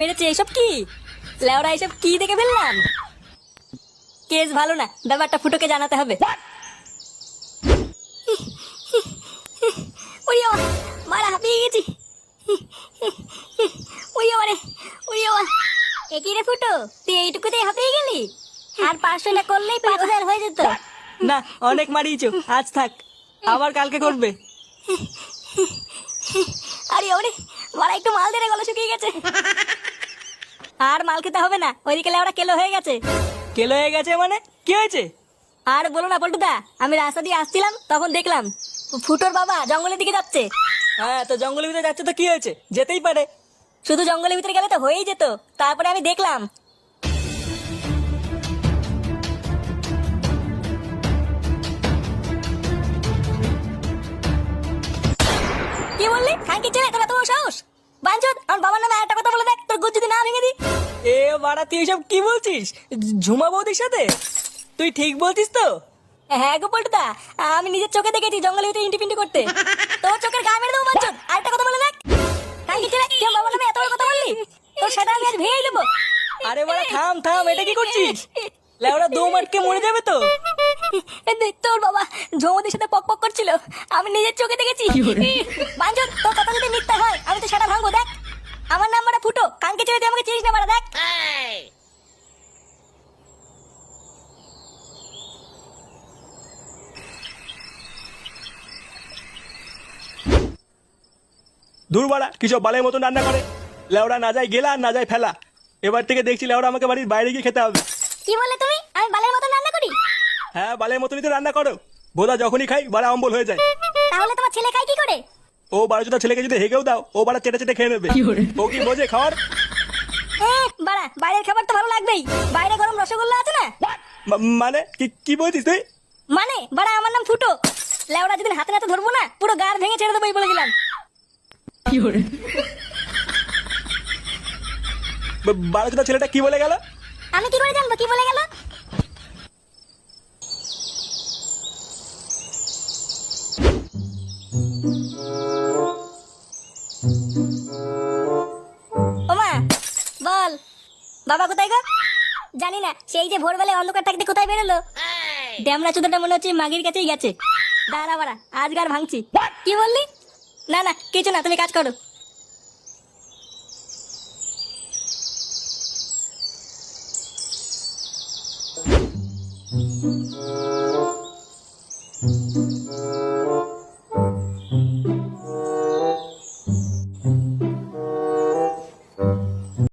মেরেছে এসব কি? লেওরা এসব কি দেখে ফেললাম? কেস ভালো না ব্যাপারটা ফুটোকে জানাতে হবে। মারা হাঁপিয়ে গেছি। একই রে ফুটো তুই এইটুকুতেই হাঁপিয়ে গেলি? আর পাঁচশো না করলেই পাঁচ হাজার হয়ে যেত। না অনেক মারিয়েছো আজ থাক আবার কালকে করবে। আরে ওরে মারা একটু মাল দিয়ে গলা শুকিয়ে গেছে। আর মাল খেতে হবে না। ওইদিকে লেওরা কেলো হয়ে গেছে। কেলো হয়ে গেছে মানে? কি হয়েছে? আর বলো না পল্টুদা আমি রাস্তা দিয়ে আসছিলাম তখন দেখলাম ফুটোর বাবা জঙ্গলের দিকে যাচ্ছে। হ্যাঁ তো জঙ্গলের ভিতরে যাচ্ছে তো কি হয়েছে? যেতেই পারে। শুধু জঙ্গলের ভিতরে গেলে তো হয়েই যেত। তারপরে আমি দেখলাম। কি বললি? খানকি ছেলে তোরা তোমার সাহস? বাঞ্চত আমার বাবার নামে একটা কথা বলে দেখ তোর গুজ যদি না ভেঙে দি এ বাড়া তুই এসব কি বলছিস? ঝুমা বৌদির সাথে? তুই ঠিক বলছিস তো? হ্যাঁ গো পল্টুদা আমি নিজের চোখে দেখেছি জঙ্গলের ভিতরে ইন্টি পিন্টি করতে। তোর চোখের গা মেরে দেবো বাঞ্চত কথা বলে দেখ। তুই বাবার নামে এত বড় কথা বললি তোর আমি আজ ভেঙে দেবো। আরে বাড়া থাম থাম এটা কি করছিস? লেওড়া দৌ মাটকে মরে যাবে তো? তোর বাবা ঝৌমদের সাথে পক পক করছিল আমি নিজের চোখে দেখেছি। বাঞ্চত তোর কথা যদি মিথ্যা হয় আমি তো সেটা ভাঙবো দেখ আমার নাম্বারটা ফুটো। কানকে ছেড়ে তুই আমাকে চিনিস না বাড়া দেখ। দূর বাড়া কিসব বালের মতন রান্না করে? লেওড়া না যায় গেলা না যায় ফেলা। এবার থেকে দেখছি লেওড়া আমাকে বাড়ির বাইরে গিয়ে খেতে হবে। কি বলে তুমি? আমি বালের মতন রান্না করি? হ্যাঁ বালের মতনই তো রান্না করো। বোধা যখনই খাই বাড়া অম্বল হয়ে যায়। তাহলে তোমার ছেলে খাই কি করে? ও বারো জোটা ছেলেকে যদি হেগেও দাও ও বাড়া চেটে চেটে খেয়ে নেবে। ও কি বোঝে খাওয়ার? বাড়া বাইরের খাবার তো ভালো লাগবেই। বাইরে গরম রসগোল্লা আছে না? মানে? কি কি বলছিস তুই? মানে? বাড়া আমার নাম ফুটো। লেওড়া যেদিন হাতে নাতে ধরবো না পুরো গার ভেঙে ছেড়ে দেবো এই বলে দিলাম। বা- বারো জোটা ছেলেটা কি বলে গেল? আমি কি করে জানব? কি বলে গেল? ওমা, বল। বাবা কোথায় গো? জানি না, সেই যে ভোরবেলায় অন্ধকার থাকতে কোথায় বেরোলো? ড্যামরা চুদাটা মনে হচ্ছে মাগির কাছেই গেছে। দাঁড়া বাড়া আজকার ভাঙছি। কি বললি? না না, কিছু না, তুমি কাজ করো।